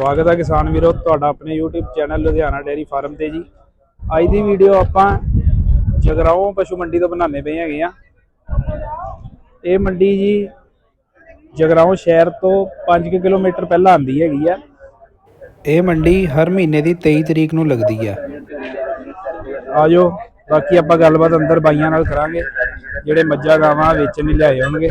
ਸਵਾਗਤ ਹੈ ਕਿਸਾਨ ਵੀਰੋ, ਤੁਹਾਡਾ ਆਪਣੇ YouTube channel Ludhiana dairy farm ਤੇ ਜੀ। ਅੱਜ ਦੀ ਵੀਡੀਓ ਆਪਾਂ ਜਗਰਾਓਂ ਪਸ਼ੂ ਮੰਡੀ ਤੋਂ ਬਣਾਉਂਦੇ ਪਏ ਹੈਗੇ ਆ। ਇਹ ਮੰਡੀ ਜੀ ਜਗਰਾਓਂ ਸ਼ਹਿਰ ਤੋਂ 5 ਕਿਲੋਮੀਟਰ ਪਹਿਲਾਂ ਆਂਦੀ ਹੈਗੀ ਆ। ਇਹ ਮੰਡੀ ਹਰ ਮਹੀਨੇ ਦੀ 23 ਤਰੀਕ ਨੂੰ ਲੱਗਦੀ ਆ। ਆਜੋ, ਬਾਕੀ ਆਪਾਂ ਗੱਲਬਾਤ ਅੰਦਰ ਬਾਈਆਂ ਨਾਲ ਕਰਾਂਗੇ, ਜਿਹੜੇ ਮੱਝਾਂ ਗਾਵਾਂ ਵੇਚਣ ਲਈ ਲਿਆਏ ਹੋਣਗੇ।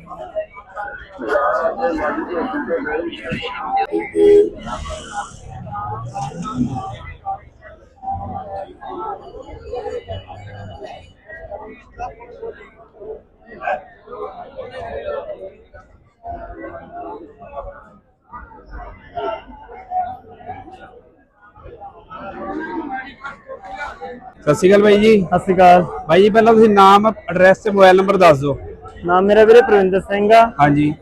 ਸਤਿ ਸ਼੍ਰੀ ਅਕਾਲ ਬਾਈ ਜੀ। ਸਤਿ ਸ਼੍ਰੀ ਅਕਾਲ। ਬਾਈ ਜੀ ਪਹਿਲਾਂ ਤੁਸੀਂ ਨਾਮ ਐਡਰੈਸ ਤੇ ਮੋਬਾਈਲ ਨੰਬਰ ਦੱਸ ਦਿਓ। ਨਾਮ ਮੇਰਾ ਵੀਰੇ ਪ੍ਰਵਿੰਦਰ ਸਿੰਘ ਆ। ਹਾਂਜੀ।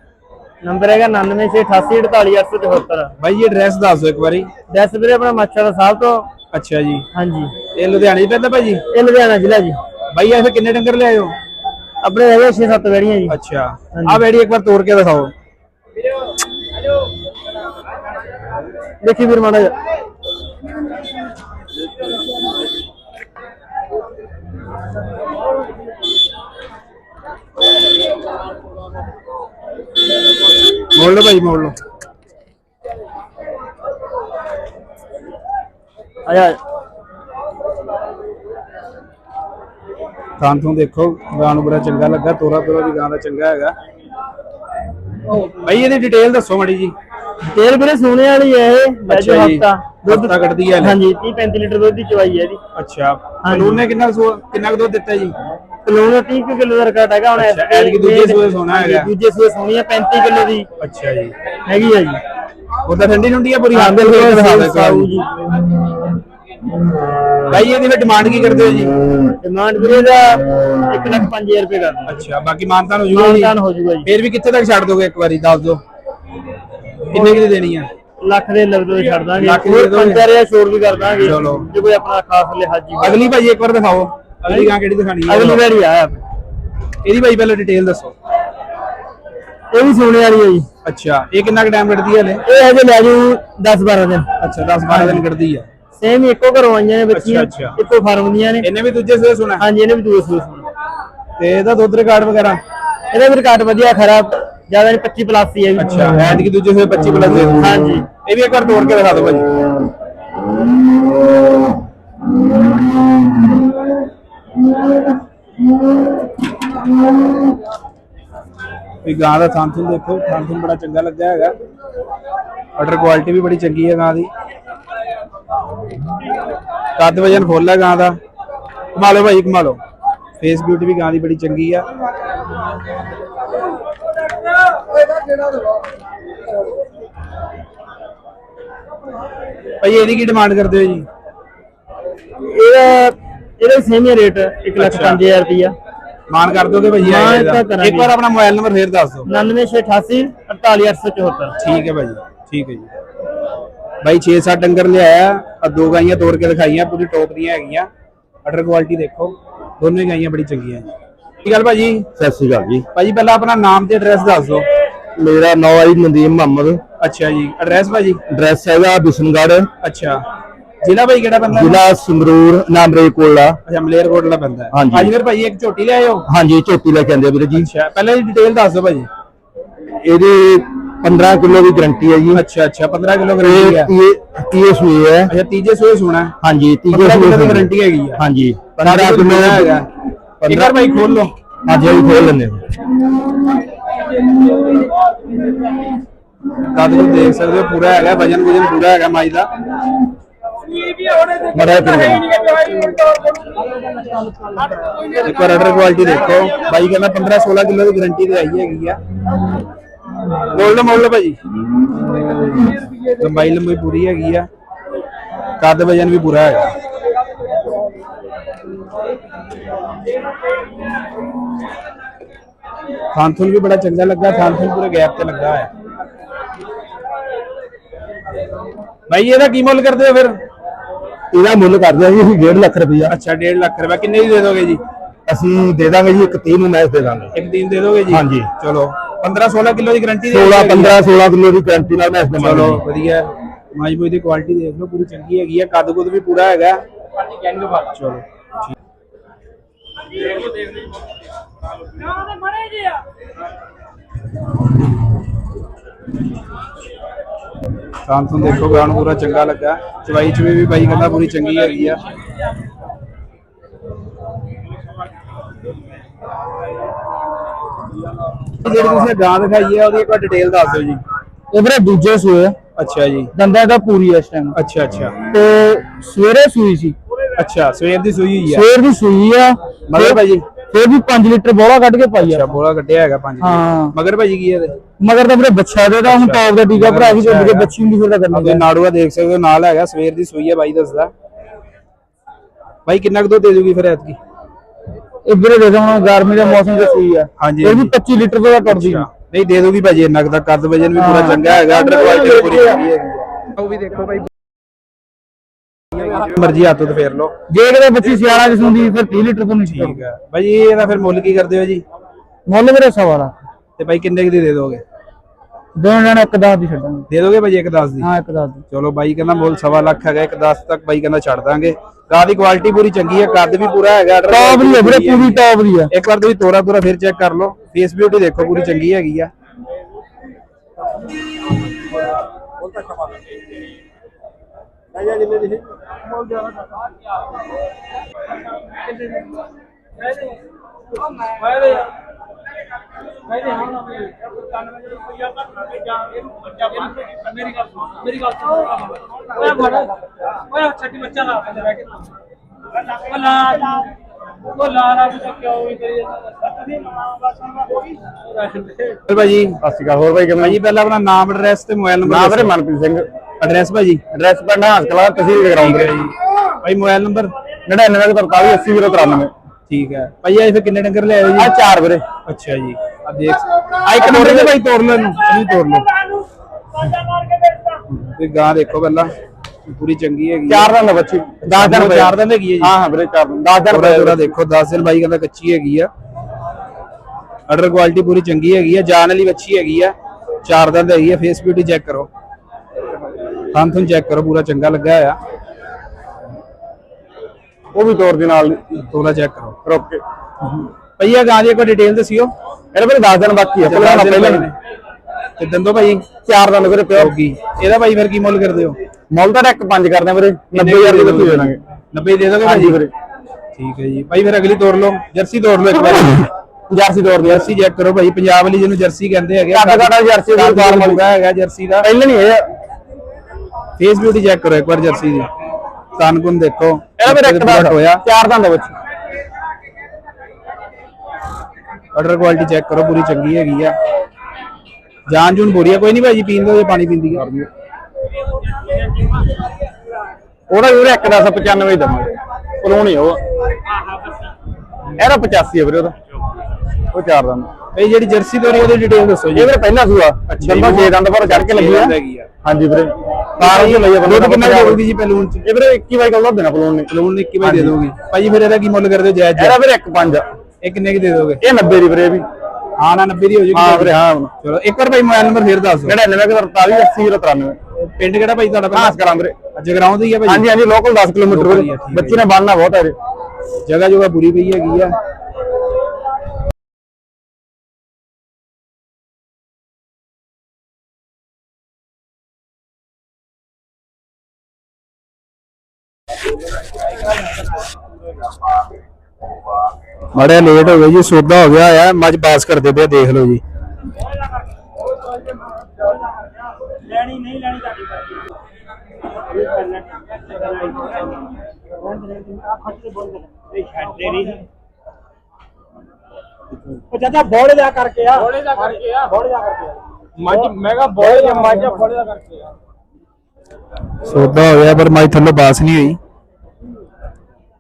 ਨੰਬਰ ਹੈਗਾ 9968848874 ਬਾਈ ਜੀ ਐਡਰੈਸ ਦੱਸ ਦਿਓ ਇੱਕ ਵਾਰੀ। ਦਸ ਵੀਰੇ ਆਪਣਾ ਮੱਛਾ ਸਾਹਿਬ ਤੋਂ। ਅੱਛਾ ਜੀ। ਹਾਂਜੀ। ਇਹ ਲੁਧਿਆਣੇ 'ਚ ਪੈਂਦਾ ਭਾਜੀ? ਇਹ ਲੁਧਿਆਣਾ ਜ਼ਿਲ੍ਹਾ ਜੀ। ਬਾਈ ਐਸੇ ਕਿੰਨੇ ਡੰਗਰ ਲਿਆਏ ਹੋ ਆਪਣੇ ਹੈਗੇ 6-7 ਵੇੜੀਆਂ ਜੀ। ਅੱਛਾ। ਆ ਬੈੜੀ ਇੱਕ ਵਾਰ ਤੋੜ ਕੇ ਦਿਖਾਓ। ਦੇਖੀ ਵੀਰ ਮਾੜਾ ਜਿਹਾ। ਮੋੜ ਲਓ ਭਾਈ ਮੋੜ ਲਓ ਆ ਜਾ ਥਾਂ ਤੋਂ ਦੇਖੋ ਗਾਂ ਨੂੰ ਬੜਾ ਚੰਗਾ ਲੱਗਾ ਤੋਰਾ ਤੋਰਾ ਵੀ ਗਾਂ ਦਾ ਚੰਗਾ ਹੈਗਾ। ਭਾਈ ਇਹਦੀ ਡਿਟੇਲ ਦੱਸੋ ਮੜੀ ਜੀ। ਤੇਲ ਵੀਰੇ ਸੋਨੇ ਵਾਲੀ ਹੈ ਇਹ ਵੈਜ ਅੱਛਾ ਜੀ। ਹਫਤਾ। ਹਫ਼ਤਾ ਕੱਢਦੀ ਹੈ। ਹਾਂਜੀ 30 35 ਲੀਟਰ ਦੁੱਧ ਦੀ ਚਵਾਈ ਹੈ ਇਹਦੀ। ਅੱਛਾ। ਬਲੂਨ ਨੇ ਕਿੰਨਾ ਸੂ- ਕਿੰਨਾ ਕੁ ਦੁੱਧ ਦਿੱਤਾ ਜੀ? ਕਿਲੋ ਦਾ 30 ਕਿਲੋ ਦਾ ਰਿਕਾਰਡ ਹੈਗਾ ਹੁਣ ਅੱਛਾ, ਐਤਕੀ ਦੂਜੇ ਸੂਏ ਸੋਨਾ ਹੈਗਾ। ਦੂਜੇ ਸੂਏ ਸੋਨੀ ਹੈ 35 ਕਿਲੋ ਦੀ। ਅੱਛਾ ਜੀ। ਹੈਗੀ ਹੈ ਜੀ। ਉਹਦਾ ਠੰਡੀ ਠੰਡੀ ਆ ਪੂਰੀ ਹਾਂ ਦੇ ਵਿੱਚ ਦਿਖਾ ਦੇ ਸਾਊ ਜੀ। ਭਾਈ ਇਹਦੀ ਫਿਰ ਡਿਮਾਂਡ ਕੀ ਕਰਦੇ ਹੋ ਜੀ? ਡਿਮਾਂਡ ਵੀਰੇ ਦਾ 1 ਲੱਖ 5000 ਰੁਪਏ ਕਰਦਾ ਅੱਛਾ ਬਾਕੀ ਮਾਨਤਾਨ ਹੋ ਜੂਗਾ ਜੀ। ਮਾਨਦਾਨ ਹੋ ਜਾਊਗਾ ਜੀ। ਫਿਰ ਵੀ ਕਿੱਥੇ ਤੱਕ ਛੱਡ ਦੋਗੇ ਇੱਕ ਵਾਰੀ ਦੱਸ ਦਿਓ। ਕਿੰਨੇ ਕਿਤੇ ਦੇਣੀ ਆ? ਲੱਖ ਦੇ ਤੋਂ ਛੱਡ ਦਾਂਗੇ। ਲੱਖ ਦੇ ਹੋਰ ਦੋਗੇ? 5000 ਛੋੜ ਵੀ ਕਰ ਦਾਂਗੇ। ਚਲੋ। ਜੇ ਕੋਈ ਆਪਣਾ ਖਾਸ ਲਿਹਾਜੀ ਹੋਵੇ। ਅਗਲੀ ਭਾਈ ਇੱਕ ਵਾਰ ਦਿਖਾਓ। ਅਗਲੀ ਗਾਂ ਕਿਹੜੀ ਦਿਖਾਣੀ ਹੈ? ਅਗਲੀ ਵਾਰੀ ਆ ਇਹਦੀ ਭਾਈ ਪਹਿਲਾਂ ਡਿਟੇਲ ਦੱਸੋ। ਇਹ ਵੀ ਸੋਨੇ ਵਾਲੀ ਹੈ ਜੀ। ਅੱਛਾ ਇਹ ਕਿੰਨਾ ਕੁ ਟਾਈਮ ਕੱਢਦੀ ਹੈ ਹਲੇ? ਇਹ ਹਜੇ ਲੈ ਜੂ 10 12 ਦਿਨ। ਅੱਛਾ 10 12 ਦਿਨ ਕੱਢਦੀ ਆ ਸੇਮ ਇੱਕੋ ਘਰੋਂ ਆਈਆਂ ਨੇ ਬੱਚੀਆਂ। ਇੱਕੋ ਫਾਰਮ ਦੀਆਂ ਨੇ। ਇਹਨੇ ਵੀ ਦੂਜੇ ਸੂਏ ਸੁਣਾ? ਹਾਂਜੀ ਇਹਨੇ ਵੀ ਦੂਰ ਸੂਸ ਹੋਣਾ। ਤੇ ਇਹਦਾ ਦੁੱਧ ਰਿਕਾਰਡ ਵਗੈਰਾ? ਇਹਦਾ ਵੀ ਰਿਕਾਰਡ ਵਧੀਆ ਖਰਾਬ ਜ਼ਿਆਦਾ ਨਹੀਂ 25 ਪਲੱਸ ਹੀ ਹੈ ਵੀ। ਅੱਛਾ ਐਡ ਕੀ ਦੂਜੇ ਸੂਏ 25 ਪਲੱਸ ਦੇ। ਹਾਂਜੀ। ਇਹ ਵੀ ਇੱਕ ਵਾਰ ਤੋੜ ਕੇ ਦਿਖਾ ਦਿਓ ਭਾਜੀ ਵੀ ਗਾਂ ਦਾ ਥਾਂ ਥੁੰ ਦੇਖੋ ਥਾਂ ਥੁੰ ਬੜਾ ਚੰਗਾ ਲੱਗਾ ਹੈਗਾ। ਆਰਡਰ ਕੁਆਲਿਟੀ ਵੀ ਬੜੀ ਚੰਗੀ ਹੈ ਗਾਂ ਦੀ। ਕੱਦ ਵਜਨ ਫੁੱਲ ਹੈ ਗਾਂ ਦਾ। ਕਮਾ ਲਓ ਭਾਈ ਕਮਾ ਲਓ। ਫੇਸ ਬਿਊਟੀ ਵੀ ਗਾਂ ਦੀ ਬੜੀ ਚੰਗੀ ਆ। ਭਾਈ, ਇਹਦੀ ਕੀ ਡਿਮਾਂਡ ਕਰਦੇ ਹੋ ਜੀ? ਇਹਦਾ ਇਹਦਾ ਸੇਮ ਹੀ ਰੇਟ 1 ਲੱਖ ਅੱਛਾ। 5000 ਰੁਪਿਆ ਮਾਨ ਕਰ ਦੋਗੇ ਭਈਆ ਮਾਨ? ਤਾਂ ਕਰਾਂਗੇ। ਇੱਕ ਵਾਰ ਆਪਣਾ ਮੋਬਾਈਲ ਨੰਬਰ ਫੇਰ ਦੱਸ ਦਿਓ। 99688 48874 ਠੀਕ ਹੈ ਭਾਜੀ ਠੀਕ ਹੈ ਜੀ। ਭਾਈ 6-7 ਡੰਗਰ ਲਿਆਇਆ ਆ ਦੋ ਗਾਈਆਂ ਤੋੜ ਕੇ ਦਿਖਾਈਆਂ ਪੂਰੀ ਟੌਪ ਦੀਆਂ ਹੈਗੀਆਂ। ਆਰਡਰ ਕੁਆਲਿਟੀ ਦੇਖੋ ਦੋਨੋਂ ਗਾਈਆਂ ਬੜੀ ਚੰਗੀਆਂ ਜੀ ਕੀ ਗੱਲ ਭਾਜੀ? ਸਤਿ ਸ਼੍ਰੀ ਅਕਾਲ ਜੀ। ਭਾਜੀ ਪਹਿਲਾਂ ਆਪਣਾ ਨਾਮ ਤੇ ਐਡਰੈਸ ਦੱਸ ਦਿਓ। ਮੇਰਾ ਨਾਮ ਹੈ ਜੀ ਨਦੀਮ ਮੁਹੰਮਦ। ਅੱਛਾ ਜੀ ਐਡਰੈਸ ਭਾਜੀ? ਐਡਰੈਸ ਹੈਗਾ ਬਿਸ਼ਨਗੜ੍ਹ। ਅੱਛਾ। ਜ਼ਿਲ੍ਹਾ ਭਾਈ ਕਿਹੜਾ ਪੈਂਦਾ? ਜ਼ਿਲ੍ਹਾ ਸੰਗਰੂਰ ਨਾਮਰੇ ਕੋਲਾ ਅੱਛਾ ਮਲੇਰਕੋਟਲਾ ਪੈਂਦਾ। ਹੈ ਹਾਂਜੀ। ਅੱਜ ਫਿਰ ਭਾਈ ਇੱਕ ਝੋਟੀ ਲੈ ਆਇਓ ਹਾਂਜੀ ਝੋਟੀ ਲੈ ਕੇ ਆਂਦੇ ਵੀਰੇ ਜੀ। ਅੱਛਾ ਪਹਿਲਾਂ ਦੀ ਡਿਟੇਲ ਦੱਸ ਦਿਓ ਭਾਜੀ। ਇਹਦੀ 15 ਕਿਲੋ ਦੀ ਗਰੰਟੀ ਹੈ ਜੀ। ਅੱਛਾ ਅੱਛਾ 15 ਕਿਲੋ ਗਰੰਟੀ ਹੈ ਇਹ ਇਹ ਤੀਏ ਸੂਏ ਹੈ ਅੱਛਾ ਤੀਜੇ ਸੂਏ ਸੋਣਾ। ਹੈ ਹਾਂਜੀ ਤੀਏ 15 ਕਿਲੋ ਦੀ ਗਾਰੰਟੀ ਹੈਗੀ ਆ। ਹਾਂਜੀ 15 15 ਕਿਲੋ ਹੈਗਾ। ਇੱਕ ਵਾਰ ਭਾਈ ਖੋਲ ਲਓ। ਹਾਂਜੀ ਅਸੀਂ ਖੋਲ ਲੈਂਦੇ ਕੱਦ ਨੂੰ ਦੇਖ ਸਕਦੇ ਹੋ ਪੂਰਾ ਹੈਗਾ ਵਜਨ ਵਜਨ ਪੂਰਾ ਹੈਗਾ ਮਾਈ ਦਾ। ਮੜਾ ਫਿਰ ਇੱਕ ਵਾਰ ਆਰਡਰ ਕੁਆਲਿਟੀ ਦੇਖੋ। ਬਾਈ ਕਹਿੰਦਾ 15 16 ਕਿਲੋ ਦੀ ਗਾਰੰਟੀ ਤੇ ਆਈ ਹੈਗੀ ਆ। ਮੁੱਲ ਮੁੱਲ ਭਾਜੀ ਲੰਬਾਈ ਲੰਬਾਈ ਪੂਰੀ ਹੈਗੀ ਆ। ਕੱਦ ਵਜਨ ਵੀ ਪੂਰਾ ਹੈਗਾ। ਥਾਂਥੁਲ ਵੀ ਬੜਾ ਚੰਗਾ ਲੱਗਾ। ਥਾਂਥੁਲ ਪੂਰੇ ਗੈਪ ਤੇ ਲੱਗਾ ਹੈ ਭਾਈ ਇਹਦਾ ਕੀ ਮੁੱਲ ਕਰਦੇ ਹੋ ਫਿਰ? ਇਹਦਾ ਮੁੱਲ ਕਰਦੇ ਆ ਜੀ ਅਸੀਂ 1.5 ਲੱਖ ਰੁਪਇਆ ਅੱਛਾ 1.5 ਲੱਖ ਰੁਪਏ ਕਿੰਨੇ ਦੀ ਦੇ ਦੋਗੇ ਜੀ? ਅਸੀਂ ਦੇ ਦਾਂਗੇ ਜੀ ਇੱਕ 30 ਨੂੰ ਮੈਚ ਦੇ ਦਾਂਗੇ। ਇੱਕ ਦਿਨ ਦੇ ਦੋਗੇ ਜੀ? ਹਾਂਜੀ। ਚਲੋ। 15 16 ਕਿਲੋ ਦੀ ਗਾਰੰਟੀ 16 15 16 ਕਿਲੋ ਦੀ ਗਾਰੰਟੀ ਨਾਲ ਮੈਚ ਚਲੋ ਦੇਵਾਂਗੇ ਵਧੀਆ। ਮਾਜਬੂਈ ਦੀ ਕੁਆਲਿਟੀ ਦੇਖ ਲਓ ਪੂਰੀ ਚੰਗੀ ਹੈਗੀ ਆ। ਕੱਦ ਕੁੱਦ ਵੀ ਪੂਰਾ ਹੈਗਾ। ਚਲੋ ਤਾਂ ਤੁਹਾਨੂੰ ਦੇਖੋ ਗਾਣ ਪੂਰਾ ਚੰਗਾ ਲੱਗਾ। ਚਵਾਈ ਚ ਵੀ ਬਾਈ ਕਹਿੰਦਾ ਪੂਰੀ ਚੰਗੀ ਹੈਗੀ ਆ। ਜਿਹੜੀ ਤੁਸੀਂ ਗਾਂ ਦਿਖਾਈ ਹੈ ਉਹਦੀ ਇੱਕ ਵਾਰ ਡਿਟੇਲ ਦੱਸ ਦਿਓ ਜੀ। ਇਹ ਵੀਰੇ ਦੂਜੇ ਸੂਏ ਆ। ਅੱਛਾ ਜੀ। ਦੰਦਾਂ ਦਾ ਪੂਰੀ ਇਸ ਟਾਈਮ ਅੱਛਾ ਅੱਛਾ। ਤੇ ਸਵੇਰੇ ਸੂਈ ਸੀ। ਅੱਛਾ ਸਵੇਰ ਦੀ ਸੂਈ ਹੋਈ ਆ। ਸਵੇਰ ਦੀ ਸੂਈ ਆ। ਮਗਰ ਭਾਜੀ ਫਿਰ ਵੀ 5 ਲੀਟਰ ਬੋਲਾ ਕੱਢ ਕੇ ਪਾਈ ਆ। ਅੱਛਾ ਬੋਲਾ ਕੱਟਿਆ ਹੈਗਾ ਪੰਜ ਹਾਂ। ਮਗਰ ਭਾਜੀ ਕੀ ਹੈ ਇਹਦੇ? ਮਗਰ ਤਾਂ ਵੀਰੇ ਬੱਚਾ ਦੇ ਦਾ ਹੁਣ ਟੌਪ ਦਾ ਟੀਕਾ ਭਰਾ ਚੁੱਕ ਕੇ ਬੱਚੀ ਹੁੰਦੀ ਫਿਰ ਤਾਂ ਕਰਨਾ ਅੱਗੇ ਨਾੜੂਆ ਦੇਖ ਸਕਦੇ ਹੋ ਨਾਲ ਹੈਗਾ ਸਵੇਰ ਦੀ ਸੂਈ ਹੈ ਬਾਈ ਦੱਸਦਾ। ਬਾਈ ਕਿੰਨਾ ਕੁ ਦੁੱਧ ਦੇ ਦੂਗੀ ਫਿਰ ਐਤਕੀ? ਇਹ ਵੀਰੇ ਦੇ ਦੋ ਹੁਣ ਗਰਮੀ ਦੇ ਮੌਸਮ ਤੇ ਸੂਈ ਆ। ਹਾਂਜੀ, ਇਹ ਵੀ ਹਾਂਜੀ। 25 ਲੀਟਰ ਦਾ ਟੁੱਟਦੀ ਅੱਛਾ। ਨਹੀਂ ਦੇ ਦੂਗੀ ਭਾਜੀ ਇੰਨਾ ਕੁ ਦਾ ਕੱਦ ਵਜਨ ਵੀ ਪੂਰਾ ਚੰਗਾ ਹੈਗਾ ਆਰਡਰ ਕੁਆਲਿਟੀ ਵੀ ਪੂਰੀ ਹੈਗੀ ਉਹ ਵੀ ਦੇਖੋ ਭਾਈ ਮਰਜ਼ੀ ਹੱਥ ਤੋਂ ਫੇਰ ਲਓ। ਜੇ ਕਿਤੇ ਬੱਚੀ ਸਿਆਣਾ ਜਿਸ ਹੁੰਦੀ ਫਿਰ 30 ਲੀਟਰ ਤੋਂ ਨਹੀਂ ਠੀਕ ਹੈ। ਭਾਜੀ ਇਹਦਾ ਫਿਰ ਮੁੱਲ ਕੀ ਕਰਦੇ ਹੋ ਜੀ? ਮੁੱਲ ਵੀਰੇ ਸਵਾ ਤੇ ਭਾਈ ਕਿੰਨੇ ਕੁ ਦੀ ਦੇ ਦੋਗੇ? ਦੇਣ ਲੈਣਾ ਇੱਕ ਦਸ ਦੀ ਛੱਡਾਂਗੇ। ਦੇ ਦੋਗੇ ਭਾਜੀ ਇੱਕ 10 ਦੀ? ਹਾਂ ਇੱਕ ਦਸ ਦੀ। ਚਲੋ ਬਾਈ ਕਹਿੰਦਾ ਮੁੱਲ ਸਵਾ ਲੱਖ ਹੈਗਾ ਇੱਕ 10 ਤੱਕ ਬਾਈ ਕਹਿੰਦਾ ਛੱਡ ਦਾਂਗੇ। ਗਾਂ ਦੀ ਕੁਆਲਿਟੀ ਪੂਰੀ ਚੰਗੀ ਹੈ ਕੱਦ ਵੀ ਪੂਰਾ ਹੈਗਾ ਟੌਪ ਦੀ ਵੀਰੇ ਪੂਰੀ ਟੌਪ ਦੀ ਆ ਇੱਕ ਵਾਰ ਤੁਸੀਂ ਤੋਰਾ ਤੋਰਾ ਫਿਰ ਚੈੱਕ ਕਰ ਲਓ। ਫੇਸ ਬਿਊਟੀ ਦੇਖੋ ਪੂਰੀ ਚੰਗੀ ਹੈਗੀ ਆ। ਮੇਰੀ ਗੱਲ ਸੁਣ ਮੇਰੀ ਗੱਲ ਸੁਣ ਓਏ ਬੜਾ ਓਏ ਛੱਡੀ ਬੱਚਾ ਲਾ ਕੇ ਬੈਠ ਕੇ ਲਾ ਓ ਲਾ ਲਾ ਤੂੰ ਕਿਉਂ ਵੀ ਕਰੀ ਜਾਂਦਾ ਤੁਸੀਂ ਫਿਰ ਭਾਜੀ ਸਤਿ ਸ਼੍ਰੀ ਅਕਾਲ। ਹੋਰ ਬਾਈ ਕਿਵੇਂ ਭਾਜੀ ਪਹਿਲਾਂ ਆਪਣਾ ਨਾਮ ਐਡਰੈਸ ਤੇ ਮੋਬਾਈਲ ਨੰਬਰ ਵੀਰੇ ਮਨਪ੍ਰੀਤ ਸਿੰਘ। ਐਡਰੈਸ ਭਾਜੀ। ਐਡਰੈਸ ਪਿੰਡ ਹਸਕਲਾ ਤਹਿਸੀਲ ਜਗਰਾਉਂ ਵੀਰੇ ਭਾਈ ਮੋਬਾਈਲ ਨੰਬਰ? 9943 80093 ਠੀਕ ਹੈ। ਭਾਈ ਇਹ ਫਿਰ ਕਿੰਨੇ ਡੰਗਰ ਲਿਆਏ ਆ ਜੀ ਚਾਰ ਵੀਰੇ। ਅੱਛਾ ਜੀ। ਆ ਦੇਖ। ਆ ਇੱਕ ਨੰਬਰ ਤੇ ਭਾਈ ਤੋੜ ਇਹਨੂੰ ਇਹਨੂੰ ਤੋੜ ਲਓ। ਤੁਸੀਂ ਗਾਂ ਦੇਖੋ ਪਹਿਲਾਂ। ਪੂਰੀ ਚੰਗੀ ਹੈਗੀ ਆ। ਚਾਰ ਦਿਨ ਦਾ ਬੱਚੀ। 10 ਦਿਨ ਦੋ ਚਾਰ ਦਿਨ ਹੈਗੀ ਹੈ ਜੀ। ਹਾਂ ਹਾਂ ਵੀਰੇ ਚਾਰ ਦਿਨ। 10 ਦਿਨ ਤੋਰਾ ਦੇਖੋ 10 ਦਿਨ ਬਾਈ ਕਹਿੰਦਾ ਕੱਚੀ ਹੈਗੀ ਆ। ਆਰਡਰ ਕੁਆਲਿਟੀ ਪੂਰੀ ਚੰਗੀ ਹੈਗੀ ਆ। ਜਾਨ ਵਾਲੀ ਬੱਚੀ ਹੈਗੀ ਆ। ਚਾਰ ਦਿਨ ਦੀ ਹੈਗੀ ਆ। ਫੇਸ ਬਿਊਟੀ ਚੈੱਕ ਕਰੋ। ਥਾਂ ਥੁੰ ਚੈੱਕ ਕਰੋ ਪੂਰਾ ਚੰਗਾ ਲੱਗਾ ਆ ਉਹ ਵੀ ਤੋਰ ਦੇ ਨਾਲ। ਤੋਲਾ ਚੈੱਕ ਕਰੋ। ਰੁਕ ਕੇ ਭਈਆ ਗਾਂ ਦੀ ਕੋਈ ਡਿਟੇਲ ਦੱਸਿਓ। ਇਹਦੇ ਵੀਰੇ 10 ਦਿਨ ਬਾਕੀ ਆ ਪਹਿਲਾਂ ਪਹਿਲਾਂ ਨੇ। ਤੇ ਦੰਦੋ ਭਾਈ? ਚਾਰ ਦਿਨ ਵੀਰੇ ਪਿਓ ਹੋਗੀ ਇਹਦਾ ਭਾਈ ਫਿਰ ਕੀ ਮੁੱਲ ਕਰਦੇ ਹੋ? ਮੁੱਲ ਤਾਂ ਇੱਕ ਪੰਜ ਕਰਦੇ ਵੀਰੇ। 90000 ਦੀ ਦੇ ਦਾਂਗੇ। 90 ਦੇ ਦੋਗੇ ਹਾਂਜੀ ਵੀਰੇ। ਠੀਕ ਹੈ ਜੀ। ਭਾਈ ਫਿਰ ਅਗਲੀ ਤੋੜ ਲਓ। ਜਰਸੀ ਤੋੜ ਲਓ ਇੱਕ ਵਾਰ। ਜਰਸੀ ਤੋਰ ਦੀ ਜਰਸੀ ਚੈੱਕ ਕਰੋ ਭਾਈ। ਪੰਜਾਬ ਵਾਲੀ ਜਿਹਨੂੰ ਜਰਸੀ ਕਹਿੰਦੇ ਹੈਗੇ ਕੱਦ ਕਾਠਾ ਜਰਸੀ ਦਾ ਫਾਰਮ ਹੈਗਾ ਜਰਸੀ ਦਾ। ਪਹਿਲਾਂ ਨਹੀਂ ਇਹ ਫੇਸ ਬਿਊਟੀ ਚੈੱਕ ਕਰੋ ਇੱਕ ਵਾਰ ਜਰਸੀ ਦੀ। ਤਨ ਕੁਨ ਦੇਖੋ। ਇਹਦਾ ਵੀਰੇ ਇੱਕ ਪੂਰਾ ਦਾ ਹੋਇਆ। ਚਾਰ ਦਿਨ ਦਾ ਬੱਚੀ ਆਰਡਰ ਕੁਆਲਿਟੀ ਚੈੱਕ ਕਰੋ ਪੂਰੀ ਚੰਗੀ ਹੈਗੀ ਆ। ਜਾਨ ਜੂਨ ਬੋਰੀ ਆ ਕੋਈ ਨਹੀਂ ਭਾਜੀ ਪੀਣ ਦੋ ਜੇ ਪਾਣੀ ਪੀਂਦੀ ਆ। ਉਹਦਾ ਵੀਰੇ ਇੱਕ ਦਾ 95 ਦਵਾਂਗੇ। ਪਲੂਣ ਹੀ ਉਹ। ਇਹਦਾ 85 ਹੈ ਵੀਰੇ ਉਹਦਾ। ਉਹ ਚਾਰ ਦਿਨ ਭਾਈ ਜਿਹੜੀ ਜਰਸੀ ਤੋਰੀ ਉਹਦੀ ਡਿਟੇਲ ਦੱਸੋ ਜੀ। ਇਹ ਵੀਰੇ ਪਹਿਲਾ ਸੂਆ। ਜੰਮਾ ਛੇ ਦੰਦ ਪਰ ਚੜ ਕੇ ਲੱਗੀ ਆ। ਆ। ਹਾਂਜੀ ਵੀਰੇ। ਸਾਰਾ ਹੀ ਲਈ ਆ ਦੁੱਧ ਕਿੰਨਾ ਦੇਊਗੀ ਜੀ ਪਹਿਲੂਨ ਚ? ਇਹ ਵੀਰੇ 21 ਵਾਈ ਕੱਲ ਦੇਣਾ ਪਲੂਣ ਨੇ ਪਹਿਲੂਨ ਨੇ 21 ਦੇ ਦੋਗੀ ਭਾਜੀ ਫਿਰ ਇਹਦਾ ਕੀ ਮੁੱਲ ਕਰਦੇ ਹੋ ਜਾਇਜ਼ ਇਹਦਾ ਵੀਰੇ 1 5 ਇਹ ਕਿੰਨੇ ਕੀ ਦੇ ਦੋਗੇ? ਇਹ 90 ਦੀ ਵੀਰੇ ਵੀ। ਹਾਂ ਨਾ 90 ਦੀ ਹੋ ਹਾਂ ਜੂਗੀ ਵੀਰੇ ਹਾਂ ਚਲੋ ਇੱਕ ਵਾਰ ਭਾਈ ਮੋਬਾਈਲ ਨੰਬਰ ਫੇਰ ਦੱਸ ਦਿਓ। 99 43 80 93 ਪਿੰਡ ਕਿਹੜਾ ਭਾਈ ਤੁਹਾਡਾ ਹਾਂ ਕਰਾਂ ਵੀਰੇ। ਜਗਰਾਉਂ ਦੀ ਆ ਭਾਈ? ਹਾਂਜੀ ਹਾਂਜੀ ਲੋਕਲ 10 ਕਿਲੋਮੀਟਰ ਹੀ ਵੀਰੇ। ਹੈ। ਬੱਚੀ ਨੇ ਬਣਨਾ ਬਹੁਤ ਹੈ ਵੀਰੇ ਜਗ੍ਹਾ ਜਗ੍ਹਾ ਪੂਰੀ ਪਈ ਹੈਗੀ ਆ। ਬੜਾ ਲੇਟ ਹੋ ਗਏ ਜੀ ਸੌਦਾ ਹੋ ਗਿਆ ਆ ਮੱਝ ਪਾਸ ਕਰਦੇ ਪਏ ਦੇਖ ਲਓ ਜੀ। ਲੈਣੀ ਨਹੀਂ ਲੈਣੀ ਤੁਹਾਡੀ ਉਹ ਜਦਾ ਬੋੜੇ ਦਾ ਕਰਕੇ ਆ। ਬੋੜੇ ਦਾ ਕਰਕੇ ਆ। ਬੋੜੇ ਦਾ ਕਰਕੇ ਮੱਝ ਮੈਂ ਕਿਹਾ ਬੋਲੇ ਜਾਂ ਮੱਝ ਫੜੇ ਦਾ ਕਰਕੇ ਆ। ਸੌਦਾ ਹੋ ਗਿਆ ਪਰ ਮਾਈ ਥੱਲੋਂ ਬਾਸ ਨਹੀਂ ਹੋਈ।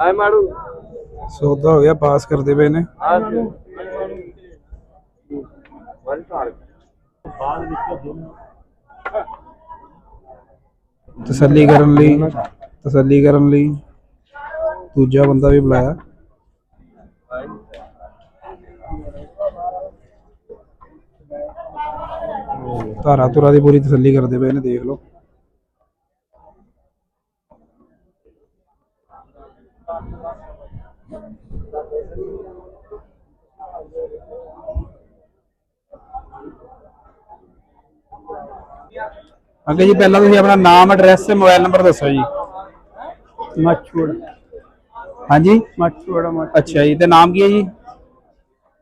ਆਏ ਮਾੜੂ। ਸੌਦਾ ਹੋ ਗਿਆ ਪਾਸ ਕਰਦੇ ਪਏ ਨੇ। ਤਸੱਲੀ ਕਰਨ ਲਈ ਤਸੱਲੀ ਕਰਨ ਲਈ ਦੂਜਾ ਬੰਦਾ ਵੀ ਬੁਲਾਇਆ। ਧਾਰਾ ਧੁਰਾ ਦੀ ਪੂਰੀ ਤਸੱਲੀ ਕਰਦੇ ਪਏ ਨੇ ਦੇਖ ਲਓ। ਅੰਕਲ ਜੀ ਪਹਿਲਾਂ ਤੁਸੀਂ ਆਪਣਾ ਨਾਮ ਐਡਰੈਸ ਤੇ ਮੋਬਾਈਲ ਨੰਬਰ ਦੱਸੋ ਜੀ। ਮਛੂੜ। ਹਾਂਜੀ? ਮਛੂੜ ਅੱਛਾ ਜੀ ਤੇ ਨਾਮ ਕੀ ਹੈ ਜੀ?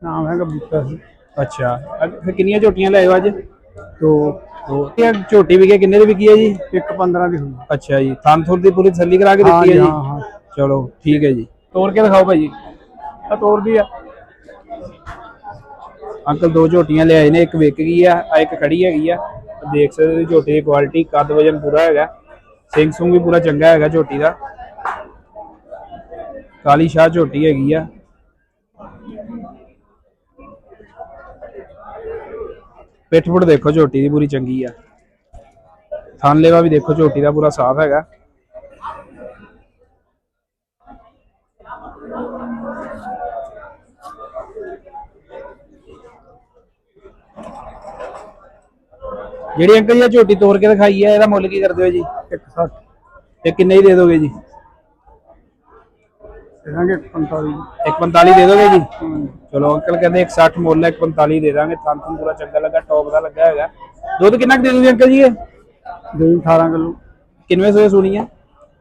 ਨਾਮ ਹੈਗਾ ਬੂਟਾ ਸਿੰਘ। ਅੱਛਾ ਫਿਰ ਕਿੰਨੀਆਂ ਝੋਟੀਆਂ ਲੈ ਆਇਓ ਅੱਜ? ਤੋਂ ਦੋ। ਇਹ ਝੋਟੀ ਵਿਕੇ ਕਿੰਨੇ ਦੀ ਵਿਕੀ ਹੈ ਜੀ? ਇੱਕ 15 ਦੀ ਹੁੰਦੀ ਅੱਛਾ ਜੀ ਥਾਨਥੁਰ ਦੀ ਪੂਰੀ ਤਸੱਲੀ ਕਰਾ ਕੇ ਦਿੱਤੀ ਹੈ ਜੀ? ਹਾਂ ਹਾਂ ਚਲੋ ਠੀਕ ਹੈ ਜੀ। ਤੋੜ ਕੇ ਦਿਖਾਓ ਭਾਜੀ ਆ ਤੋੜਦੀ ਆ। ਅੰਕਲ ਦੋ ਝੋਟੀਆਂ ਲੈ ਆਏ ਨੇ ਇੱਕ ਵਿਕ ਗਈ ਆ ਆ ਇੱਕ ਖੜੀ ਹੈਗੀ ਆ। ਦੇਖ ਸਕਦੇ ਹੋ ਝੋਟੀ ਦੀ ਕੁਆਲਿਟੀ ਕੱਦ ਵਜਨ ਪੂਰਾ ਹੈਗਾ। ਸਿੰਘ ਸੁੰਗ ਵੀ ਪੂਰਾ ਚੰਗਾ ਹੈਗਾ ਝੋਟੀ ਦਾ। ਕਾਲੀ ਸ਼ਾਹ ਝੋਟੀ ਹੈਗੀ ਆ। ਪਿੱਠ ਪੁੱਠ ਦੇਖੋ ਝੋਟੀ ਦੀ ਪੂਰੀ ਚੰਗੀ ਆ। ਥਾਨਲੇਵਾ ਵੀ ਦੇਖੋ ਝੋਟੀ ਦਾ ਪੂਰਾ ਸਾਫ਼ ਹੈਗਾ। ਜਿਹੜੀ ਅੰਕਲ ਜੀ ਝੋਟੀ ਤੋੜ ਕੇ ਦਿਖਾਈ ਹੈ ਇਹਦਾ ਮੁੱਲ ਕੀ ਕਰਦੇ ਹੋ ਜੀ? 160 ਇਹ ਕਿੰਨੇ ਹੀ ਦੇ ਦੋਗੇ ਜੀ? ਦੇਾਂਗੇ 45 145 ਦੇ ਦੋਗੇ ਜੀ? ਚਲੋ ਅੰਕਲ ਕਹਿੰਦੇ 160 ਮੁੱਲ ਹੈ 145 ਦੇ ਦਾਂਗੇ। ਥਾਂ ਥਾਂ ਪੂਰਾ ਚੰਗਾ ਲੱਗਾ ਟੌਪ ਦਾ ਲੱਗਾ ਹੈਗਾ। ਦੁੱਧ ਕਿੰਨਾ ਕੁ ਦੇ ਦੋਗੇ ਅੰਕਲ ਜੀ ਇਹ? 18 ਕਿਲੋ। ਕਿੰਨਵੇਂ ਸੋਏ ਸੁਣੀ ਹੈ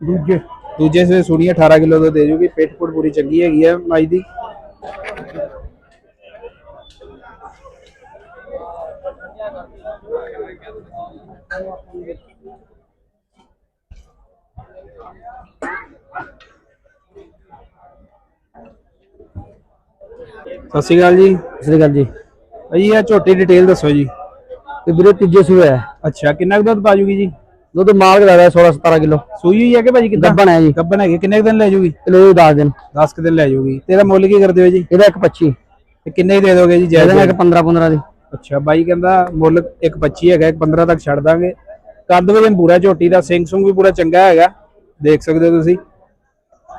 ਦੂਜੇ। ਦੂਜੇ ਸੋਏ ਸੁਣੀ ਹੈ 18 ਕਿਲੋ ਦਾ ਦੇ ਜੂਗੀ। ਪੁੱਠ ਪੂਰੀ ਚੰਗੀ ਹੈਗੀ ਹੈ ਮਾਈ ਦੀ। ਸਤਿ ਸ਼੍ਰੀ ਅਕਾਲ ਜੀ। ਸ੍ਰੀ ਅਕਾਲ ਜੀ। ਭਾਜੀ ਇਹ ਝੋਟੀ ਡਿਟੇਲ ਦੱਸੋ ਜੀ। ਇਹ ਵੀਰੇ ਤੀਜੇ ਸੂਏ ਹੈ ਅੱਛਾ ਕਿੰਨਾ ਕੁ ਦੁੱਧ ਪਾ ਜੂਗੀ ਜੀ? ਦੁੱਧ ਮਾਲਕ ਦਾ 16 17 ਕਿਲੋ। ਸੂਈ ਹੋਈ ਹੈ ਕਿ ਭਾਜੀ ਕਿੱਦਾਂ? ਗੱਬਣ ਹੈ ਜੀ। ਗੱਬਨ ਹੈਗੀ। ਕਿੰਨੇ ਕੁ ਦਿਨ ਲੈ ਜੂਗੀ? ਕਿਲੋ 10 ਦਿਨ। 10 ਕੁ ਦਿਨ ਲੈ ਜੂਗੀ। ਤੇ ਇਹਦਾ ਮੁੱਲ ਕੀ ਕਰਦੇ ਹੋ ਜੀ? ਇਹਦਾ ਇੱਕ 25 ਤੇ ਕਿੰਨੇ ਹੀ ਦੇ ਦੋਗੇ ਜੀ ਇਹਦਾ ਜਾਇਜ਼ ਇੱਕ 15 15 ਦੀ। ਅੱਛਾ, ਬਾਈ ਕਹਿੰਦਾ ਮੁੱਲ ਇੱਕ 25 ਹੈਗਾ, ਇੱਕ 15 ਤੱਕ ਛੱਡ ਦਾਂਗੇ। ਕੱਦ ਵਜਨ ਪੂਰਾ ਝੋਟੀ ਦਾ, ਸਿੰਘ ਸੁੰਗ ਵੀ ਪੂਰਾ ਚੰਗਾ ਹੈਗਾ। ਦੇਖ ਸਕਦੇ ਹੋ ਤੁਸੀਂ।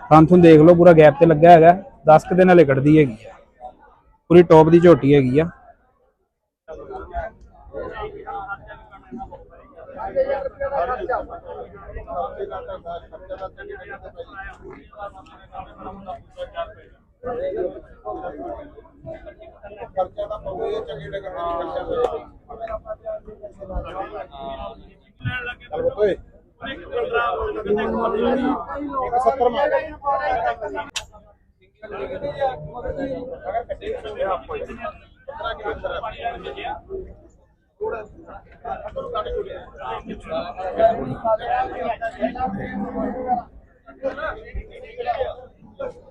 ਥਾਂਥੁਨ ਦੇਖ ਲਓ, ਪੂਰਾ ਗੈਪ ਤੇ ਲੱਗਾ ਹੈਗਾ। 10 ਕੁ ਦਿਨ ਹਲੇ ਕੱਢਦੀ ਹੈਗੀ ਆ। ਪੂਰੀ ਟੌਪ ਦੀ ਝੋਟੀ ਹੈਗੀ ਆ। ਖਰਚਾ ਤਾਂ ਪਵੇ ਚੰਗੇ ਲੱਗਣਾ ਖਰਚਾ ਪਵੇ ਇੱਕ 70 ਮਾਰ ਅਗਰ ਕੱਟੇ ਆਪੋ ਹੀ ਕਿਤਨਾ ਕਿਵੇਂ ਕਰਾ Thank you.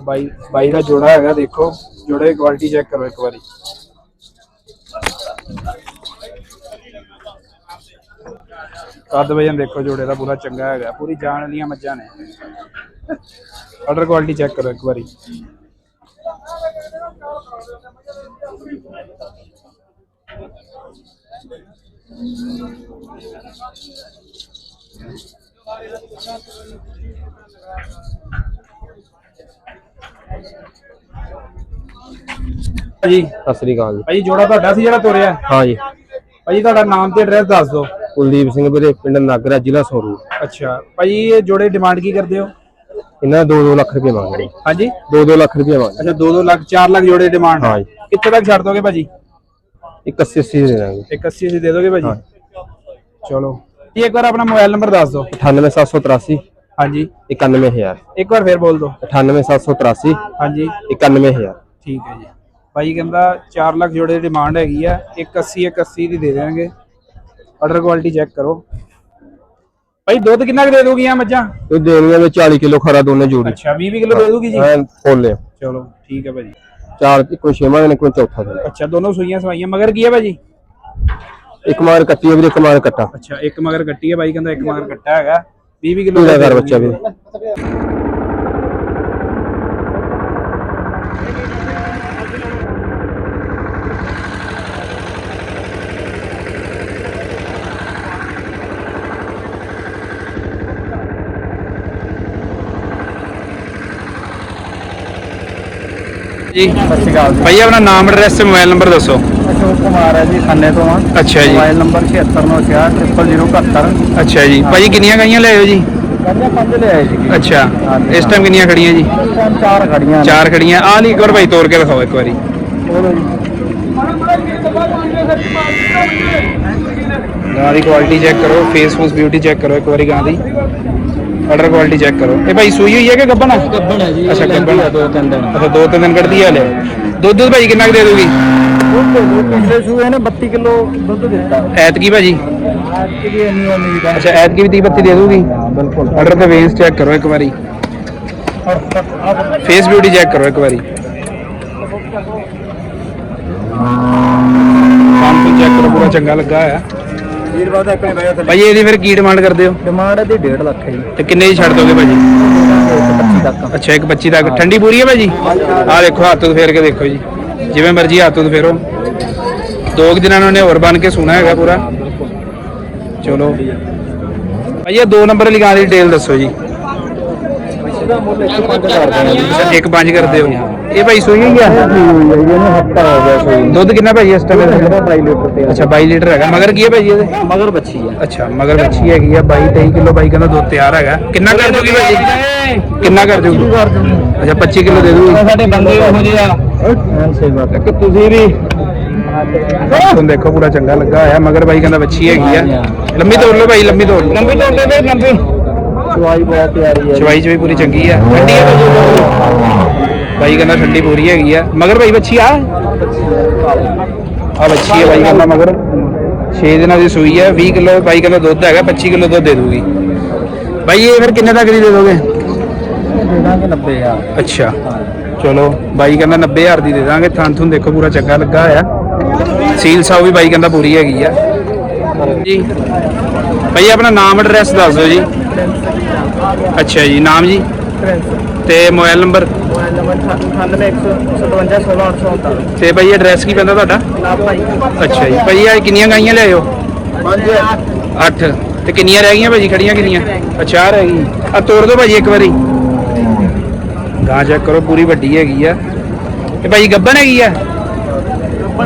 ਬਾਈ ਬਾਈ ਦਾ ਜੋੜਾ ਹੈਗਾ, ਦੇਖੋ। ਜੋੜੇ ਦੀ ਕੁਆਲਿਟੀ ਚੈੱਕ ਕਰੋ ਇੱਕ ਵਾਰੀ। ਕੱਦ ਵਜਨ ਦੇਖੋ, ਜੋੜੇ ਦਾ ਪੂਰਾ ਚੰਗਾ ਹੈਗਾ। ਪੂਰੀ ਜਾਣ ਵਾਲੀਆਂ ਮੱਝਾਂ ਨੇ। ਆਰਡਰ ਕੁਆਲਿਟੀ ਚੈੱਕ ਕਰੋ ਇੱਕ ਵਾਰੀ। ਜੀ। ਸਤਿ ਸ੍ਰੀ ਅਕਾਲ ਜੀ। ਭਾਈ ਜੋੜਾ ਤੁਹਾਡਾ ਸੀ ਜਿਹੜਾ ਤੋਰਿਆ? ਹਾਂ ਜੀ। ਭਾਈ ਤੁਹਾਡਾ ਨਾਮ ਤੇ ਐਡਰੈਸ ਦੱਸ ਦਿਓ। ਕੁਲਦੀਪ ਸਿੰਘ ਵੀਰੇ ਪਿੰਡ ਨਾਗਰਾ ਜ਼ਿਲ੍ਹਾ ਸੰਗਰੂਰ ਅੱਛਾ। ਭਾਈ ਇਹ ਜੋੜੇ ਡਿਮਾਂਡ ਕੀ ਕਰਦੇ ਹੋ? ਇਹਨਾਂ 2-2 ਲੱਖ ਰੁਪਏ ਮੰਗਦੇ। ਹਾਂਜੀ। 2-2 ਲੱਖ ਰੁਪਏ ਮੰਗਦੇ। ਅੱਛਾ 2-2 ਲੱਖ 4 ਲੱਖ ਜੋੜੇ ਡਿਮਾਂਡ ਹਾਂ ਜੀ। ਕਿੱਥੇ ਤੱਕ ਛੱਡ ਦੋਗੇ ਭਾਜੀ? ਇੱਕ 80 80 ਦੇ ਦਾਂਗੇ। ਇੱਕ 80 ਅਸੀਂ ਦੇ ਦੋਗੇ ਭਾਜੀ। ਚਲੋ। ਇੱਕ ਵਾਰ ਆਪਣਾ ਮੋਬਾਈਲ ਨੰਬਰ ਦੱਸ ਦਿਓ। 98783 ਹਾਂਜੀ। 91000 ਇੱਕ ਵਾਰ ਫੇਰ ਬੋਲ ਦਿਓ 98783 ਹਾਂਜੀ। 91000 ਠੀਕ ਹੈ ਜੀ। ਭਾਈ ਕਹਿੰਦਾ 4 ਲੱਖ ਜੋੜੇ ਦੀ ਡਿਮਾਂਡ ਹੈਗੀ ਆ ਇੱਕ 80 ਇੱਕ 80 ਦੀ ਦੇ ਦੇਣਗੇ। ਆਰਡਰ ਕੁਆਲਿਟੀ ਚੈੱਕ ਕਰੋ। ਭਾਈ ਦੁੱਧ ਕਿੰਨਾ ਕੁ ਦੇ ਦੋਗੀਆਂ ਮੱਝਾਂ? ਇਹ ਦੇਣੀਆਂ ਵਿੱਚ 40 ਕਿਲੋ ਖਰਾ ਦੋਨੇ ਜੋੜੀ। ਅੱਛਾ 20 ਕਿਲੋ ਦੇ ਦੋਗੀ ਜੀ? ਐਨ ਫੁੱਲ ਚਲੋ ਠੀਕ ਹੈ ਭਾਜੀ। ਚਾਰ ਇੱਕੋ ਛੇਵਾਂ ਦਿਨ ਕੋਈ ਚੌਥਾ ਦਿਨ ਅੱਛਾ ਦੋਨੋਂ ਸੂਈਆਂ ਸਵਾਈਆਂ ਮਗਰ ਕੀ ਹੈ ਭਾਜੀ? ਇੱਕ ਮਾਰ ਕੱਟੀ ਹੈ ਵੀਰੇ ਇੱਕ ਮਾਰ ਕੱਟਾ। ਅੱਛਾ ਇੱਕ ਮਗਰ ਕੱਟੀ ਹੈ ਬਾਈ ਕਹਿੰਦਾ ਇੱਕ ਮਗਰ ਕੱਟਾ ਹੈਗਾ। 20 20 ਕਿਲੋ ਪੂਰਾ ਘਰ ਬੱਚਾ ਵੀਰੇ ਜੀ। ਸਤਿ ਸ਼੍ਰੀ ਅਕਾਲ ਭਾਈ ਆਪਣਾ ਨਾਮ ਐਡਰੈਸ ਤੇ ਮੋਬਾਈਲ ਨੰਬਰ ਦੱਸੋ। ਕੁਮਾਰ ਹੈ ਜੀ ਖੰਨੇ ਤੋਂ ਆ। ਅੱਛਾ ਜੀ। ਮੋਬਾਈਲ ਨੰਬਰ 76960071 ਅੱਛਾ ਜੀ। ਭਾਜੀ ਕਿੰਨੀਆਂ ਗਾਈਆਂ ਲੈ ਆਇਓ ਜੀ? ਪੰਜ ਜੀ। ਅੱਛਾ। ਇਸ ਟਾਈਮ ਕਿੰਨੀਆਂ ਖੜੀਆਂ ਜੀ? ਚਾਰ ਖੜੀਆਂ ਨੇ। ਚਾਰ ਖੜੀਆਂ। ਆਹ ਲਈ ਇੱਕ ਵਾਰ ਭਾਈ ਤੋੜ ਕੇ ਦਿਖਾਓ ਇੱਕ ਵਾਰੀ। ਬੋਲੋ ਜੀ। ਗਾਂ ਦੀ ਕੁਆਲਿਟੀ ਚੈੱਕ ਕਰੋ ਫੇਸ ਫੂਸ ਬਿਊਟੀ ਚੈੱਕ ਕਰੋ ਇੱਕ ਵਾਰੀ ਗਾਂ ਦੀ। ਆਰਡਰ ਕੁਆਲਿਟੀ ਚੈੱਕ ਕਰੋ। ਇਹ ਭਾਈ ਸੂਈ ਹੋਈ ਹੈ ਕਿ ਗੱਬਣ ਹੈ ਗੱਬਣ ਹੈ ਜੀ ਅੱਛਾ ਗੱਬਣ। ਦੋ ਤਿੰਨ ਦਿਨ। ਅੱਛਾ ਦੋ ਤਿੰਨ ਦਿਨ ਕੱਢਦੀ ਹੈ ਹਲੇ ਦੁੱਧ ਦੁੱਧ ਭਾਈ ਕਿੰਨਾ ਕੁ ਦੇ ਦੋਗੀ ਦੁੱਧ ਦੇ ਪਿਛਲੇ ਸੂਏ ਨੇ 32 ਕਿਲੋ ਦੁੱਧ ਦਿੱਤਾ। ਐਤਕੀ ਭਾਜੀ? ਅੱਜ ਦੀ ਇੰਨੀ ਉਮੀਦ ਹੈ। ਅੱਛਾ ਐਤਕੀ ਵੀ 30 32 ਦੇ ਦੋਗੀ ਬਿਲਕੁਲ। ਆਰਡਰ ਤੇ ਵੇਸ ਚੈੱਕ ਕਰੋ ਇੱਕ ਵਾਰੀ। ਫੇਸ ਬਿਊਟੀ ਚੈੱਕ ਕਰੋ ਇੱਕ ਵਾਰੀ। ਕੰਮ ਚੈੱਕ ਕਰੋ ਪੂਰਾ ਚੰਗਾ ਲੱਗਾ ਬੈਠਾ ਭਾਈ ਇਹਦੀ ਫਿਰ ਕੀ ਡਿਮਾਂਡ ਕਰਦੇ ਹੋ? ਡਿਮਾਂਡ ਇਹਦੀ 1.5 ਲੱਖ ਹੈ ਜੀ। ਤੇ ਕਿੰਨੇ ਦੀ ਛੱਡ ਦੋਗੇ ਭਾਜੀ? 25 ਤੱਕ। ਅੱਛਾ ਇੱਕ 25 ਤੱਕ। ਠੰਡੀ ਪੂਰੀ ਹੈ ਭਾਜੀ? ਆਹ ਦੇਖੋ ਹੱਥ ਤੋਂ ਫੇਰ ਕੇ ਦੇਖੋ ਜੀ। ਜਿਵੇਂ ਮਰਜ਼ੀ ਹੱਥ ਤੋਂ ਫੇਰੋ। ਦੋ ਕੁ ਦਿਨਾਂ ਨੂੰ ਹੋਰ ਬਣ ਕੇ ਸੁਣਾ ਹੈਗਾ ਪੂਰਾ। ਚਲੋ। ਭਾਈ ਇਹ ਦੋ ਨੰਬਰ ਗਾਂ ਦੀ ਡਿਟੇਲ ਦੱਸੋ ਜੀ। ਇਹਦਾ ਮੁੱਲ 1.5 ਕਰ ਦੇਣਾ ਜੀ ਅੱਛਾ ਇੱਕ ਪੰਜ ਕਰਦੇ ਹੋ ਇਹ ਭਾਈ ਸੂਈ ਹੀ ਆ? ਇਹਨੂੰ ਹਫਤਾ ਹੋ ਗਿਆ ਸੋਈ ਦੁੱਧ ਕਿੰਨਾ ਭਾਈ ਇਸ ਟਾਈਮ ਇਹਦਾ 2 ਲੀਟਰ ਤੇ ਅੱਛਾ 22 ਲੀਟਰ ਹੈਗਾ। ਮਗਰ ਕੀ ਹੈ ਭਾਈ ਇਹਦੇ? ਮਗਰ ਬੱਚੀ ਹੈ ਅੱਛਾ ਮਗਰ ਬੱਚੀ ਹੈਗੀ ਆ। 22 23 ਕਿਲੋ ਬਾਈ ਕਹਿੰਦਾ ਦੁੱਧ ਤਿਆਰ ਹੈਗਾ। ਕਿੰਨਾ ਕਰ ਦੋਗੀ ਭਾਜੀ ਕਿੰਨਾ ਕਰ ਦੋਗੀ ਅੱਛਾ 25 ਕਿਲੋ ਦੇ ਦੂਗੀ ਸਾਡੇ ਬੰਦੇ ਉਹੋ ਜਿਹੇ ਆ। ਸਹੀ ਬਾਤ ਹੈ। ਤੁਸੀਂ ਵੀ। ਤੁਹਾਨੂੰ ਦੇਖੋ ਪੂਰਾ ਚੰਗਾ ਲੱਗਾ ਹੋਇਆ ਮਗਰ ਬਾਈ ਕਹਿੰਦਾ ਬੱਚੀ ਹੈਗੀ ਆ। ਲੰਮੀ ਤੋੜ ਲਓ ਭਾਈ ਲੰਮੀ ਤੋੜ ਲਓ। ਲੰਮੀ ਤੋੜ ਦੇ ਲੰਮੀ। ਚਵਾਈ ਬਹੁਤ ਪਿਆਰੀ ਹੈ ਚਵਾਈ ਚ ਵੀ ਪੂਰੀ ਚੰਗੀ ਆ। ਠੰਡੀ ਆ ਬਾਈ। ਕਹਿੰਦਾ ਠੰਡੀ ਪੂਰੀ ਹੈਗੀ ਆ। ਮਗਰ ਭਾਈ ਬੱਚੀ ਆ। ਆ ਬੱਚੀ ਆ ਬਾਈ ਕਹਿੰਦਾ ਮਗਰ। 6 ਦਿਨਾਂ ਦੀ ਸੂਈ ਆ 20 ਕਿਲੋ ਬਾਈ ਕਹਿੰਦਾ ਦੁੱਧ ਹੈਗਾ 25 ਕਿਲੋ ਦੁੱਧ ਦੇ ਦੂਗੀ ਬਾਈ ਇਹ ਫਿਰ ਕਿੰਨੇ ਤੱਕ ਦੀ ਦੇ ਦੋਗੇ? ਦੇ ਦਾਂਗੇ 90000 ਅੱਛਾ। ਚਲੋ ਬਾਈ ਕਹਿੰਦਾ 90000 ਦੀ ਦੇ ਦਾਂਗੇ। ਥਾਂ ਥੁੰ ਦੇਖੋ ਪੂਰਾ ਚੰਗਾ ਲੱਗਾ ਹੋਇਆ। ਸੀਲ ਸਾਉ ਵੀ ਬਾਈ ਕਹਿੰਦਾ ਪੂਰੀ ਹੈਗੀ ਆ। ਜੀ। ਭਾਈ ਆਪਣਾ ਨਾਮ ਐਡਰੈਸ ਦੱਸ ਦਿਓ ਜੀ। ਅੱਛਾ ਜੀ ਨਾਮ ਜੀ। ਤੇ ਮੋਬਾਈਲ ਨੰਬਰ? ਮੋਬਾਈਲ ਨੰਬਰ 9815716848 ਤੇ ਭਾਈ ਐਡਰੈਸ ਕੀ ਪੈਂਦਾ ਤੁਹਾਡਾ? ਨਾ ਭਾਈ। ਅੱਛਾ ਜੀ। ਭਾਈ ਆ ਕਿੰਨੀਆਂ ਗਾਈਆਂ ਲਿਆਇਓ ਪੰਜ। 8 ਤੇ ਕਿੰਨੀਆਂ ਰਹਿ ਗਈਆਂ ਭਾਜੀ? ਖੜੀਆਂ ਕਿੰਨੀਆਂ? ਅੱਛਾ ਆਹ ਰਹਿ ਗਈ ਆ ਤੋੜ ਦਿਓ ਭਾਜੀ ਇੱਕ ਵਾਰੀ। ਗਾਂ ਚੈੱਕ ਕਰੋ ਪੂਰੀ ਵੱਡੀ ਹੈਗੀ ਆ। ਤੇ ਭਾਜੀ ਗੱਬਣ ਹੈਗੀ ਆ?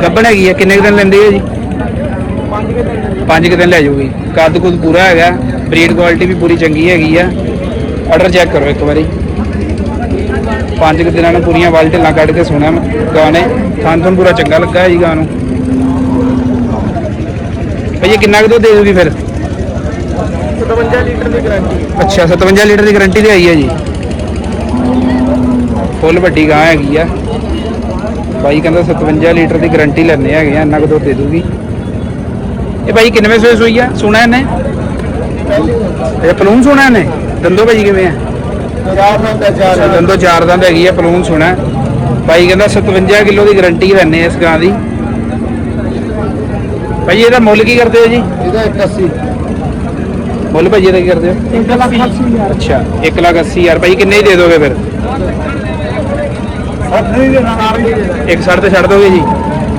ਗੱਬਣ ਹੈਗੀ ਆ ਕਿੰਨੇ ਦਿਨ ਲੈਂਦੇ ਹੋ ਜੀ? ਪੰਜ ਕੁ ਦਿਨ ਲੈ ਜਾਊਗੀ। ਕੱਦ ਕੁੱਦ ਪੂਰਾ ਹੈਗਾ ਬਰੀਡ ਕੁਆਲਿਟੀ ਵੀ ਪੂਰੀ ਚੰਗੀ ਹੈਗੀ ਆ। ਆਰਡਰ ਚੈੱਕ ਕਰੋ ਇੱਕ ਵਾਰੀ। ਪੰਜ ਕੁ ਦਿਨਾਂ ਨੂੰ ਪੂਰੀਆਂ ਵਾਲ ਢਿੱਲਾਂ ਕੱਢ ਕੇ ਸੋਣਾ ਗਾਂ ਨੇ ਥਾਂ ਤੋਂ ਪੂਰਾ ਚੰਗਾ ਲੱਗਾ ਜੀ ਗਾਂ ਨੂੰ। ਭਾਈ ਕਿੰਨਾ ਕੁ ਦੁੱਧ ਦੇ ਦੂਗੀ ਫਿਰ? 57 ਲੀਟਰ ਦੀ ਗਾਰੰਟੀ ਅੱਛਾ 57 ਲੀਟਰ ਦੀ ਗਾਰੰਟੀ ਤੇ ਆਈ ਹੈ ਜੀ। ਫੁੱਲ ਵੱਡੀ ਗਾਂ ਹੈਗੀ ਆ। ਬਾਈ ਕਹਿੰਦਾ 57 ਲੀਟਰ ਦੀ ਗਾਰੰਟੀ ਲੈਣੇ ਹੈਗੇ ਆ ਇੰਨਾ ਕੁ ਦੁੱਧ ਦੇ ਦੂਗੀ। ਇਹ ਬਾਈ ਕਿੰਨਵੇਂ ਸੂਏ ਸੂਈ ਆ? ਸੁਣਾ ਇਹਨੇ? ਇਹ ਪਲੂਨ ਸੁਣਾ ਇਹਨੇ? ਦੰਦੋ ਭਾਜੀ ਕਿਵੇਂ ਆ? ਦੰਦੋ ਚਾਰ ਦੰਦ। ਹੈਗੀ ਆ ਪਲੂਨ ਸੁਣਾ ਬਾਈ ਕਹਿੰਦਾ 57 ਕਿਲੋ ਦੀ ਗਾਰੰਟੀ ਲੈਣੇ ਇਸ ਗਾਂ ਦੀ। ਭਾਈ ਇਹਦਾ ਮੁੱਲ ਕੀ ਕਰਦੇ ਹੋ ਜੀ? ਇਹਦਾ 81 ਮੁੱਲ ਭਾਜੀ ਇਹਦਾ ਕੀ ਕਰਦੇ ਹੋ? 1 ਲੱਖ 80 ਹਜ਼ਾਰ। ਅੱਛਾ 1 ਲੱਖ 80 ਹਜ਼ਾਰ। ਭਾਈ ਕਿੰਨੇ ਹੀ ਦੇ ਦੋਗੇ ਫਿਰ ਸੱਤ ਨਹੀਂ ਦੇਣਾ ਨਾਲ ਹੀ ਦੇਣਾ ਇੱਕ ਸਾਈਡ ਤੇ ਛੱਡ ਦੋਗੇ ਜੀ।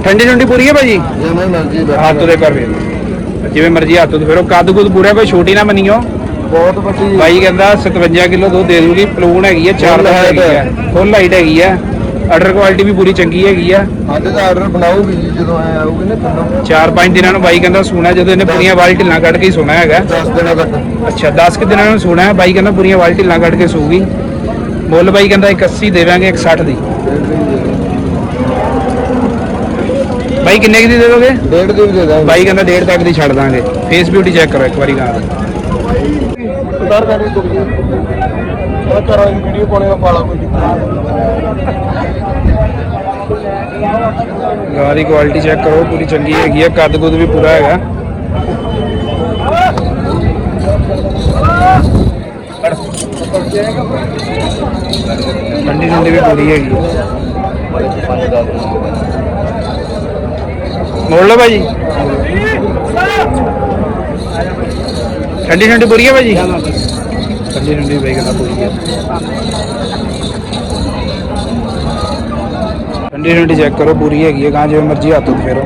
ਠੰਡੀ ਠੰਡੀ ਪੂਰੀ ਹੈ ਭਾਜੀ? ਜਿਵੇਂ ਮਰਜ਼ੀ ਹੱਥ ਦੇ ਕਰ ਵੇ। ਜਿਵੇਂ ਮਰਜ਼ੀ ਹੱਥ ਤੋਂ ਫੇਰੋ। ਕੱਦ ਕੁੱਦ ਪੂਰਾ ਕੋਈ ਛੋਟੀ ਨਾ ਮੰਨਿਓ। ਬਹੁਤ ਵੱਡੀ ਬਾਈ ਕਹਿੰਦਾ 57 ਕਿਲੋ ਦੁੱਧ ਦੇ ਦੂਗੀ। ਪਲੂਨ ਹੈਗੀ ਹੈ ਚਾਰ Full ਦਾ height ਹੈਗੀ ਹੈ। ਫੁੱਲ ਹਾਈਟ ਹੈਗੀ ਹੈ ਆਰਡਰ ਕੁਆਲਿਟੀ ਵੀ ਪੂਰੀ ਚੰਗੀ ਹੈਗੀ ਆ। ਅੱਜ ਦਾ ਆਰਡਰ ਬਣਾਉਗੀ ਜੀ ਜਦੋਂ ਐ ਆਊਗੀ ਨਾ ਚਾਰ ਪੰਜ ਦਿਨਾਂ ਨੂੰ ਬਾਈ ਕਹਿੰਦਾ ਸੋਣਾ ਜਦੋਂ ਇਹਨੇ ਪੂਰੀਆਂ ਵਾਲ ਢਿੱਲਾਂ ਕੱਢ ਕੇ ਹੀ ਸੋਣਾ ਹੈਗਾ। 10 ਦਿਨਾਂ ਤੱਕ। ਅੱਛਾ 10 ਕਿ ਦਿਨਾਂ ਨੂੰ ਸੋਣਾ ਹੈ। ਬਾਈ ਕਹਿੰਦਾ ਪੂਰੀਆਂ ਵਾਲ ਢਿੱਲਾਂ ਕੱਢ ਕੇ ਸੂਗੀ। ਮੁੱਲ ਬਾਈ ਕਹਿੰਦਾ 81 ਦੇਵਾਂਗੇ 160 ਦੀ। ਬਾਈ ਕਿੰਨੇ ਕੀ ਦੀ ਦੇ ਦੋਗੇ? ਡੇਢ ਦੀ ਵੀ ਦੇ ਦਾਂਗੇ। ਬਾਈ ਕਹਿੰਦਾ ਡੇਢ ਤੱਕ ਦੀ ਛੱਡ ਦਾਂਗੇ। ਫੇਸ ਬਿਊਟੀ ਚੈੱਕ ਕਰੋ ਇੱਕ ਵਾਰੀ ਗਾਂ ਦੀ ਉਤਾਰ ਕਰ ਦੋ ਜੀ ਉਹ ਕਰਾਂ ਵੀਡੀਓ ਪਾਉਣੇ ਦਾ ਪਾਲਾ ਕੋਈ ਗਾਂ ਦੀ ਕੁਆਲਿਟੀ ਚੈੱਕ ਕਰੋ ਪੂਰੀ ਚੰਗੀ ਹੈਗੀ ਆ ਕੱਦ ਕੁੱਦ ਵੀ ਪੂਰਾ ਹੈਗਾ। ਠੰਡੀ ਠੰਡੀ ਵੀ ਪੂਰੀ ਹੈਗੀ ਆ। ਮੋੜ ਲਓ ਭਾਜੀ। ਠੰਡੀ ਠੰਡੀ ਪੂਰੀ ਹੈ ਭਾਜੀ? ਠੰਡੀ ਠੰਡੀ ਬਾਈ ਕਹਿੰਦਾ ਪੂਰੀ ਹੈ ਠੰਡੀ ਠੰਡੀ ਚੈੱਕ ਕਰੋ, ਪੂਰੀ ਹੈਗੀ ਹੈ ਗਾਂ ਜਿਵੇਂ ਮਰਜ਼ੀ ਹੱਥ ਫੇਰੋ।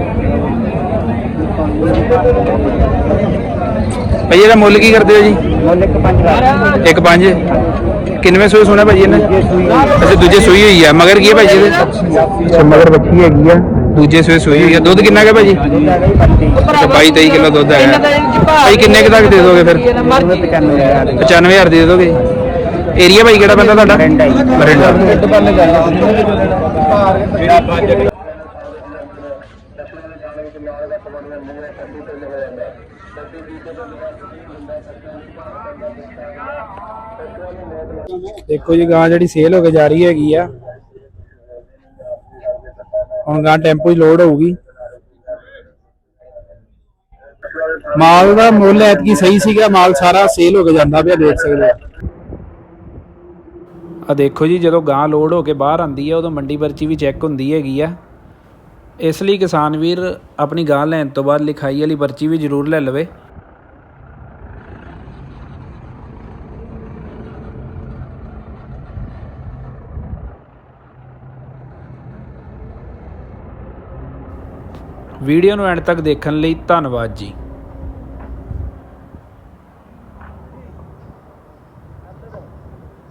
ਭਾਈ ਇਹਦਾ ਮੁੱਲ ਕੀ ਕਰਦੇ ਹੋ ਜੀ? ਮੁੱਲ ਇੱਕ ਪੰਜ ਕਰ ਇੱਕ ਪੰਜ। ਕਿੰਨਵੇਂ ਸੂਏ ਸੋਣਾ ਭਾਜੀ ਇਹਨੇ? ਅੱਛਾ ਦੂਜੇ ਸੂਈ ਹੋਈ ਆ ਮਗਰ ਕੀ ਹੈ ਭਾਜੀ ਇਹਦੇ? ਅੱਛਾ ਮਗਰ ਬੱਚੀ ਹੈਗੀ ਆ। ਦੂਜੇ ਸੂਏ ਸੂਈ ਹੋਈ ਆ ਦੁੱਧ ਕਿੰਨਾ ਹੈ ਭਾਜੀ ਅੱਛਾ 22 23 ਕਿਲੋ ਦੁੱਧ ਹੈਗਾ। ਭਾਈ ਕਿੰਨੇ ਕੁ ਤੱਕ ਦੇ ਦੋਗੇ ਫਿਰ? 95000 ਦੇ ਦੋਗੇ ਏਰੀਆ ਭਾਈ ਕਿਹੜਾ ਪੈਂਦਾ ਤੁਹਾਡਾ? ਮਰਿੰਡਾ ਦੇਖੋ ਜੀ, ਗਾਂ ਜਿਹੜੀ ਸੇਲ ਹੋ ਕੇ ਜਾ ਰਹੀ ਹੈਗੀ ਆ। ਹੁਣ ਗਾਂ ਟੈਂਪੋ 'ਚ ਲੋਡ ਹੋਊਗੀ। ਮਾਲ ਦਾ ਮੁੱਲ ਐਤਕੀ ਸਹੀ ਸੀਗਾ, ਮਾਲ ਸਾਰਾ ਸੇਲ ਹੋ ਕੇ ਜਾਂਦਾ ਪਿਆ, ਦੇਖ ਸਕਦੇ ਆ ਆ ਦੇਖੋ ਜੀ, ਜਦੋਂ ਗਾਂ ਲੋਡ ਹੋ ਕੇ ਬਾਹਰ ਆਂਦੀ ਹੈ ਉਦੋਂ ਮੰਡੀ ਪਰਚੀ ਵੀ ਚੈੱਕ ਹੁੰਦੀ ਹੈਗੀ ਆ। ਇਸ ਲਈ ਕਿਸਾਨ ਵੀਰ ਆਪਣੀ ਗਾਂ ਲੈਣ ਤੋਂ ਬਾਅਦ ਲਿਖਾਈ ਵਾਲੀ ਪਰਚੀ ਵੀ ਜ਼ਰੂਰ ਲੈ ਲਵੇ। ਵੀਡੀਓ ਨੂੰ ਐਂਡ ਤੱਕ ਦੇਖਣ ਲਈ ਧੰਨਵਾਦ ਜੀ।